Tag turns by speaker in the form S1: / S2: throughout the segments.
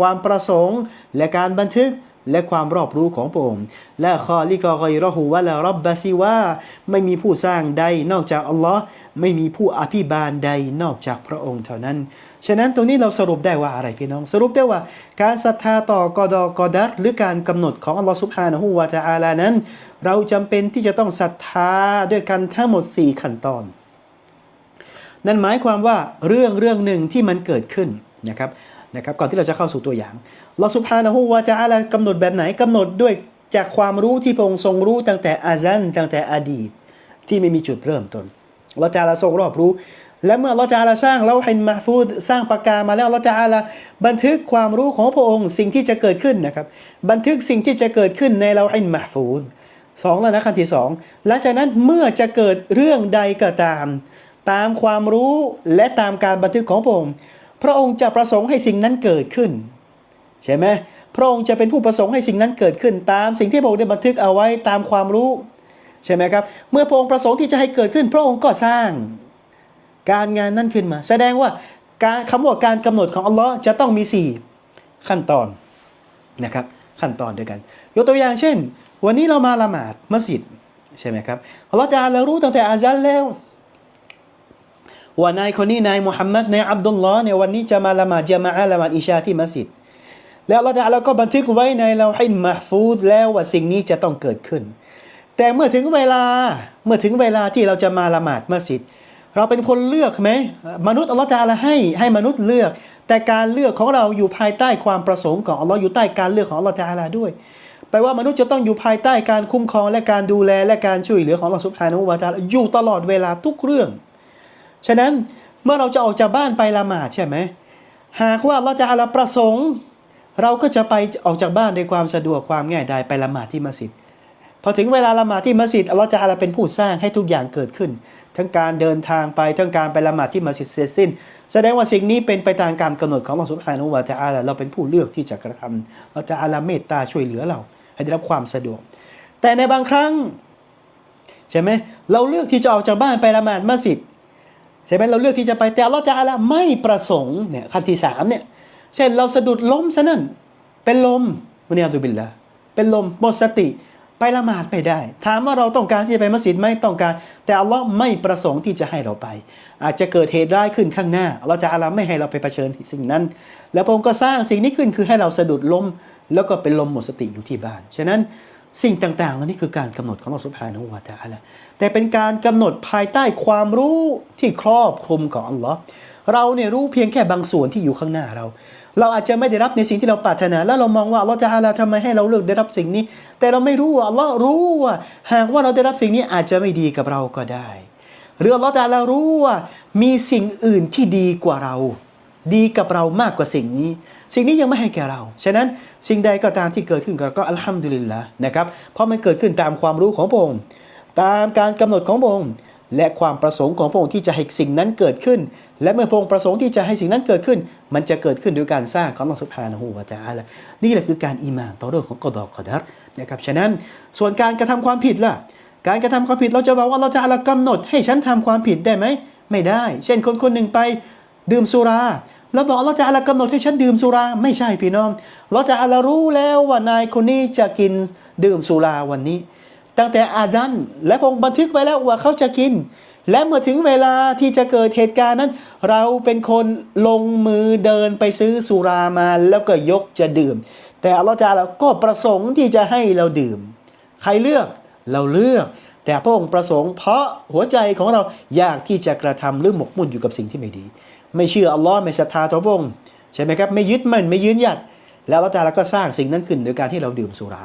S1: ความประสงค์และการบันทึกและความรอบรู้ของพระองค์และคอลิกอกอยรอหูวะละรับบาซิว่า ไม่มีผู้สร้างใดนอกจากอัลลอฮ์ไม่มีผู้อภิบาลใดนอกจากพระองค์เท่านั้น ฉะนั้นตรงนี้เราสรุปได้ว่าอะไรพี่น้อง สรุปได้ว่า การศรัทธาต่อกอดอกอดัตหรือการกำหนดของอัลลอฮ์สุบฮานะฮูวาตะอาลานั้น เราจำเป็นที่จะต้องศรัทธาด้วยกันทั้งหมด 4 ขั้นตอน นั่นหมายความว่าเรื่องเรื่องหนึ่งที่มันเกิดขึ้นนะครับ นะครับก่อนที่เราจะเข้าสู่ตัวอย่างเราสุภานะฮูวาจะอาลากำหนดแบบไหนกำหนดด้วยจากความรู้ที่พระองค์ทรงรู้ตั้งแต่อาซันตั้งแต่อดีตที่ไม่มีจุดเริ่มต้นเราจะอาลาทรงรอบรู้ และเมื่อเราจะอาลาสร้างเราให้มาฟูดสร้างปากกามาแล้วเราจะอาลาบันทึกความรู้ของพระองค์สิ่งที่จะเกิดขึ้นนะครับ บันทึกสิ่งที่จะเกิดขึ้นในเราให้มาฟูดสองแล้วนะขั้นที่สองหลังจากนั้นเมื่อจะเกิดเรื่องใดก็ตาม ตามความรู้และตามการบันทึกของพระองค์ พระองค์จะประสงค์ให้สิ่งนั้นเกิดขึ้น ใช่ไหมพระองค์จะเป็นผู้ประสงค์ให้สิ่งนั้นเกิดขึ้น ตามสิ่งที่พระองค์ได้บันทึกเอาไว้ตามความรู้ใช่ไหมครับ เมื่อพระองค์ประสงค์ที่จะให้เกิดขึ้น พระองค์ก็สร้างการงานนั้นขึ้นมา แสดงว่าการคำว่าการกำหนดของอัลลอฮ์จะต้องมีสี่ขั้นตอนนะครับ ขั้นตอนด้วยกัน ยกตัวอย่างเช่น วันนี้เรามาละหมาดมัสยิดใช่ไหมครับอัลลอฮ์จะเรารู้ตั้งแต่อาซันแล้ว ว่านายคนนี้นายมุฮัมมัดนายอับดุลลอฮ์เนี่ยวันนี้จะมาละหมาดจะมาอาละหมาดอิชาที่มัสยิดแล้วเราจะเราก็บันทึกไว้ในเราให้มะฟูดแล้วว่าสิ่งนี้จะต้องเกิดขึ้น แต่เมื่อถึงเวลาเมื่อถึงเวลาที่เราจะมาละหมาดมัสยิดเราเป็นคนเลือกไหมมนุษย์อัลลอฮ์จะละให้ให้มนุษย์เลือก แต่การเลือกของเราอยู่ภายใต้ความประสงค์ของอัลลอฮ์อยู่ใต้การเลือกของอัลลอฮ์จะละด้วยแปลว่ามนุษย์จะต้องอยู่ภายใต้การคุ้มครองและการดูแลและการช่วยเหลือของอัลลอฮ์สุบฮานะฮูวะตาอยู่ตลอดเวลาทุกเรื่อง ฉะนั้นเมื่อเราจะออกจากบ้านไปละหมาดใช่ไหมหากว่าเราจะอาลาประสงค์ เราก็จะไปออกจากบ้านด้วยความสะดวกความง่ายดายไปละหมาดที่มัสยิดพอถึงเวลาละหมาดที่มัสยิดเราจะอาลาเป็นผู้สร้างให้ทุกอย่างเกิดขึ้น ทั้งการเดินทางไปทั้งการไปละหมาดที่มัสยิดเสร็จสิ้น แสดงว่าสิ่งนี้เป็นไปตามการกำหนดของอัลลอฮฺสุบฮานะฮูวะตะอาลาเราเป็นผู้เลือกที่จะกระทำเราจะอาลาเมตตาช่วยเหลือเรา ให้ได้รับความสะดวก แต่ในบางครั้งใช่ไหมเราเลือกที่จะออกจากบ้านไปละหมาดมัสยิด ใช่ไหมเราเลือกที่จะไปแต่อัลลอฮฺจะอาละไม่ประสงค์เนี่ยขั้นที่สามเนี่ยเช่นเราสะดุดล้มซะนั่นเป็นลมมุนีอัลตุบิลละเป็นลมหมดสติไปละหมาดไปได้ ถามว่าเราต้องการที่จะไปมัสยิดไหมต้องการ แต่อัลลอฮ์ไม่ประสงค์ที่จะให้เราไป อาจจะเกิดเหตุร้ายขึ้นข้างหน้าอัลลอฮ์จะอาละไม่ให้เราไปเผชิญสิ่งนั้น แล้วพระองค์ก็สร้างสิ่งนี้ขึ้นคือให้เราสะดุดล้มแล้วก็เป็นลมหมดสติอยู่ที่บ้านฉะนั้น สิ่งต่างๆเหล่านี้คือการกำหนดของอัลลอฮ์สุบฮานะฮูวะตะอาลาแต่เป็นการกำหนดภายใต้ความรู้ที่ครอบคลุมของอัลลอฮ์เราเนี่ยรู้เพียงแค่บางส่วนที่อยู่ข้างหน้าเรา เราอาจจะไม่ได้รับในสิ่งที่เราปรารถนา แล้วเรามองว่าอัลลอฮ์จะอาลาทำไมให้เราเลือกได้รับสิ่งนี้ แต่เราไม่รู้ว่าอัลลอฮ์รู้ว่าหากว่าเราได้รับสิ่งนี้อาจจะไม่ดีกับเราก็ได้ หรืออัลลอฮ์จะอาลารู้ว่ามีสิ่งอื่นที่ดีกว่าเรา ดีกับเรามากกว่าสิ่งนี้ สิ่งนี้ยังไม่ให้แก่เรา ฉะนั้นสิ่งใดก็ตามที่เกิดขึ้นกับเราก็อัลฮัมดุลิลละนะครับ เพราะมันเกิดขึ้นตามความรู้ของพระองค์ตามการกำหนดของพระองค์และความประสงค์ของพระองค์ที่จะให้สิ่งนั้นเกิดขึ้น และเมื่อพระองค์ประสงค์ที่จะให้สิ่งนั้นเกิดขึ้น มันจะเกิดขึ้นโดยการสร้างของอัลลอฮฺสุบฮานะฮูวะตะอาลานี่แหละคือการอีมานต่อเรื่องของกอดอกอดัรนะครับฉะนั้นส่วนการกระทำความผิดล่ะการกระทำความผิดเราจะบอกว่าเราจะอาลากำหนดให้ฉันทำความผิดได้ไหมไม่ได้ เช่นคนคนหนึ่งไป ดื่มสุราแล้วบอกเราจะอาลากำหนดให้ฉันดื่มสุราไม่ใช่พี่น้อง เราจะอาลารู้แล้วว่านายคนนี้จะกินดื่มสุราวันนี้ ตั้งแต่อาจันและพระองค์บันทึกไว้แล้วว่าเขาจะกิน และเมื่อถึงเวลาที่จะเกิดเหตุการณ์นั้น เราเป็นคนลงมือเดินไปซื้อสุรามาแล้วก็ยกจะดื่ม แต่อัลลอฮฺจาละก็ประสงค์ที่จะให้เราดื่ม ใครเลือกเราเลือก แต่พระองค์ประสงค์เพราะหัวใจของเราอยากที่จะกระทำหรือหมกมุ่นอยู่กับสิ่งที่ไม่ดี ไม่เชื่ออัลลอฮ์ไม่ศรัทธาต่อพระองค์ใช่ไหมครับไม่ยึดมั่นไม่ยืนหยัด แล้วอัลลอฮฺจาละก็สร้างสิ่งนั้นขึ้นโดยการที่เราดื่มสุรา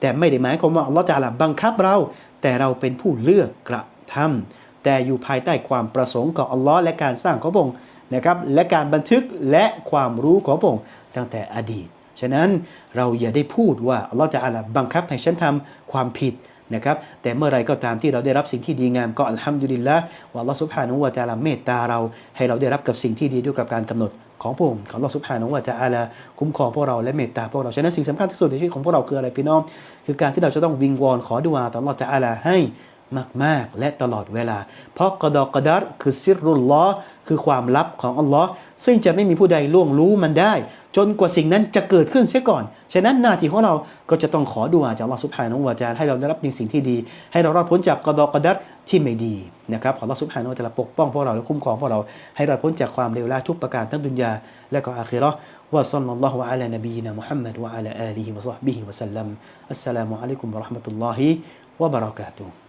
S1: แต่ไม่ได้หมายความว่าอัลลอฮฺจาละบังคับเรา แต่เราเป็นผู้เลือกกระทำแต่อยู่ภายใต้ความประสงค์ของอัลลอฮ์และการสร้างของพระองค์นะครับและการบันทึกและความรู้ของพระองค์ตั้งแต่อดีต ฉะนั้นเราอย่าได้พูดว่าอัลลอฮฺจะอาลาบังคับให้ฉันทำความผิด นะครับแต่เมื่อไรก็ตามที่เราได้รับสิ่งที่ดีงามก็อัลฮัมดุลิลละว่าอัลอสุบฮานุวะตาลาเมตตาเรา ให้เราได้รับกับสิ่งที่ดีด้วยกับการกำหนดของพระองค์ของอัลอสุบฮานุวะตะอาลาคุ้มครองพวกเราและเมตตาพวกเราฉะนั้นสิ่งสำคัญที่สุดในชีวิตของพวกเราคืออะไรพี่น้อง คือการที่เราจะต้องวิงวอนขอดุอาต่ออัลลอฮฺตะอาลาให้ มาก ๆ และตลอดเวลา เพราะกอดอกกระดัรคือซิรุลลอฮ์คือความลับของอัลลอฮ์ซึ่งจะไม่มีผู้ใดล่วงรู้มันได้ จนกว่าสิ่งนั้นจะเกิดขึ้นเสียก่อน ฉะนั้นหน้าที่ของเราก็จะต้องขอดุอาจากอัลลอฮ์ซุบฮานะฮูวาลาให้เราได้รับในสิ่งที่ดี ให้เรารอดพ้นจากกอดอกกระดัรที่ไม่ดีนะครับขออัลลอฮ์ซุบฮานะฮูวะตะอาลาปกป้องพวกเราและคุ้มครองพวกเราให้เราพ้นจากความเลวร้ายทุกประการทั้งดุนยาและก็อาคิเราะห์วะซัลลัลลอฮุอะลานบีนะมุฮัมมัดวะอะลาอาลีฮิวะศอฮบิฮิวะสัลลัมอัสสลามุอะลัยกุมวะเราะห์มะตุลลอฮิวะบะเราะกาตุฮ์